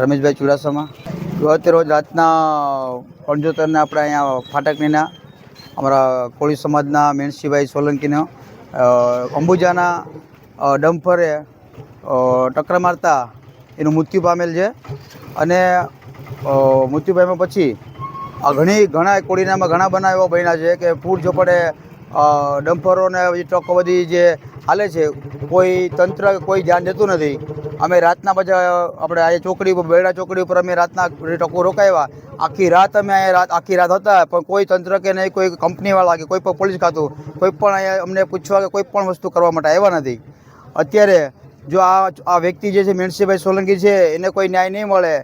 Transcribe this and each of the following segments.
રમેશભાઈ ચુડાસમા. ગત રોજ રાતના પંચોતેરને આપણે અહીંયા ફાટકનીના અમારા કોળી સમાજના મેણસીભાઈ સોલંકીનો અંબુજાના ડમ્ફરે ટક્કર મારતા એનું મૃત્યુ પામેલ છે. અને મૃત્યુ પામ્યા પછી ઘણી, ઘણા કોળીનામાં ઘણા બનાવ એવા બન્યા છે કે પૂર ઝોપડે ડમ્ફરોને ટ્રકો બધી જે હાલે છે, કોઈ તંત્ર કોઈ ધ્યાન દેતું નથી. અમે રાતના બધા, આપણે આ ચોકડી ઉપર, બેડા ચોકડી ઉપર અમે રાતના ટકો રોકાયા. આખી રાત અમે અહીંયા રાત, આખી રાત હતા, પણ કોઈ તંત્ર કે નહીં, કોઈ કંપનીવાળા કે કોઈ પણ પોલીસ ખાતું, કોઈ પણ અહીંયા અમને પૂછવા કે કોઈ પણ વસ્તુ કરવા માટે આવ્યા નથી. અત્યારે જો આ આ વ્યક્તિ જે છે મેણસીભાઈ સોલંકી છે, એને કોઈ ન્યાય નહીં મળે,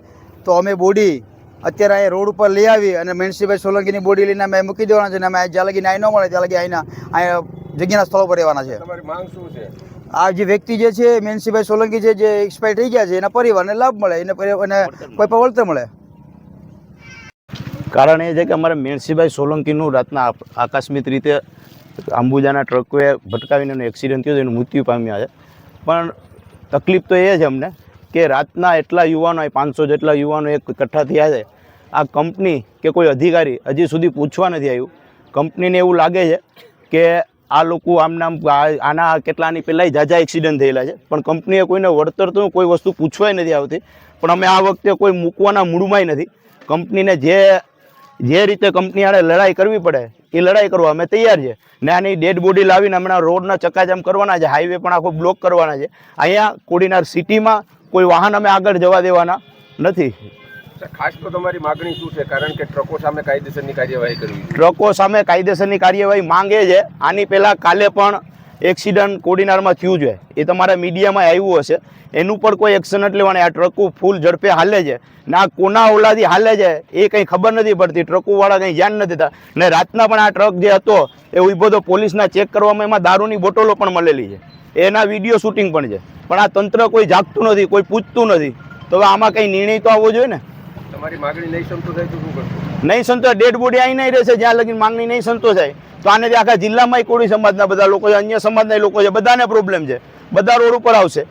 તો અમે બોડી અત્યારે અહીંયા રોડ ઉપર લઈ આવી અને મેણસીભાઈ સોલંકીની બોડી લઈને અમે મૂકી દેવાના છે અને અમે જ્યાં લગી ન્યાય ન મળે, ત્યાં લગી અહીંના, અહીંયા જગ્યાના સ્થળો પર રહેવાના છે. તમારી માંગ શું છે? આ જે વ્યક્તિ જે છે મેનસીભાઈ સોલંકી છે જે એક્સપાયર થઈ ગયા છે એના પરિવારને લાભ મળે એને એને કોઈ પણ વળતર મળે. કારણ એ છે કે અમારે મેણસીભાઈ સોલંકીનું રાતના આકસ્મિક રીતે અંબુજાના ટ્રકોએ ભટકાવીને એનો એક્સિડન્ટ થયું એનું મૃત્યુ પામ્યા છે. પણ તકલીફ તો એ છે અમને કે રાતના એટલા યુવાનો પાંચસો જેટલા યુવાનો એક એકઠા થયા છે. આ કંપની કે કોઈ અધિકારી હજી સુધી પૂછવા નથી આવ્યું. કંપનીને એવું લાગે છે કે આ લોકો આમ નામ આના કેટલાની પહેલાં જાજા એક્સિડન્ટ થયેલા છે. પણ કંપનીએ કોઈને વળતર તો કોઈ વસ્તુ પૂછવાય નથી આવતી. પણ અમે આ વખતે કોઈ મૂકવાના મૂડમાંય નથી. કંપનીને જે જે રીતે કંપની આડે લડાઈ કરવી પડે, એ લડાઈ કરવા અમે તૈયાર છે. ને આની ડેડ બોડી લાવીને હમણાં રોડના ચક્કાજામ કરવાના છે. હાઈવે પણ આખો બ્લોક કરવાના છે. અહીંયા કોડીનાર સિટીમાં કોઈ વાહન અમે આગળ જવા દેવાના નથી. ખાસ તો તમારી માગણી શું છે? કારણ કે ટ્રકો સામે કાયદેસરની કાર્યવાહી ટ્રકો સામે કાયદેસરની કાર્યવાહી માંગે છે. આની પહેલાં કાલે પણ એક્સિડન્ટ કોડીનારમાં થયું છે. એ તમારા મીડિયામાં આવ્યું હશે. એનું પણ કોઈ એક્શન નથી લેવાની. આ ટ્રકો ફૂલ ઝડપે હાલે છે. ને આ કોના ઓલાથી હાલે છે, એ કંઈ ખબર નથી પડતી. ટ્રકોવાળા કંઈ ધ્યાન નથી થતા ને રાતના પણ આ ટ્રક જે હતો, એ ઊભો તો પોલીસના ચેક કરવામાં એમાં દારૂની બોટલો પણ મળેલી છે. એના વીડિયો શૂટિંગ પણ છે. પણ આ તંત્ર કોઈ જાગતું નથી, કોઈ પૂછતું નથી. તો આમાં કંઈ નિર્ણય તો આવવો જોઈએ ને? નહીં સંતોષાય ડેડ બોડી અહીં નહીં રહેશે, જ્યાં લગી માંગણી નહીં સંતોષાય. તો આને આખા જિલ્લામાં કોળી સમાજના બધા લોકો છે, અન્ય સમાજના લોકો છે, બધાને પ્રોબ્લેમ છે. બધા રોડ ઉપર આવશે.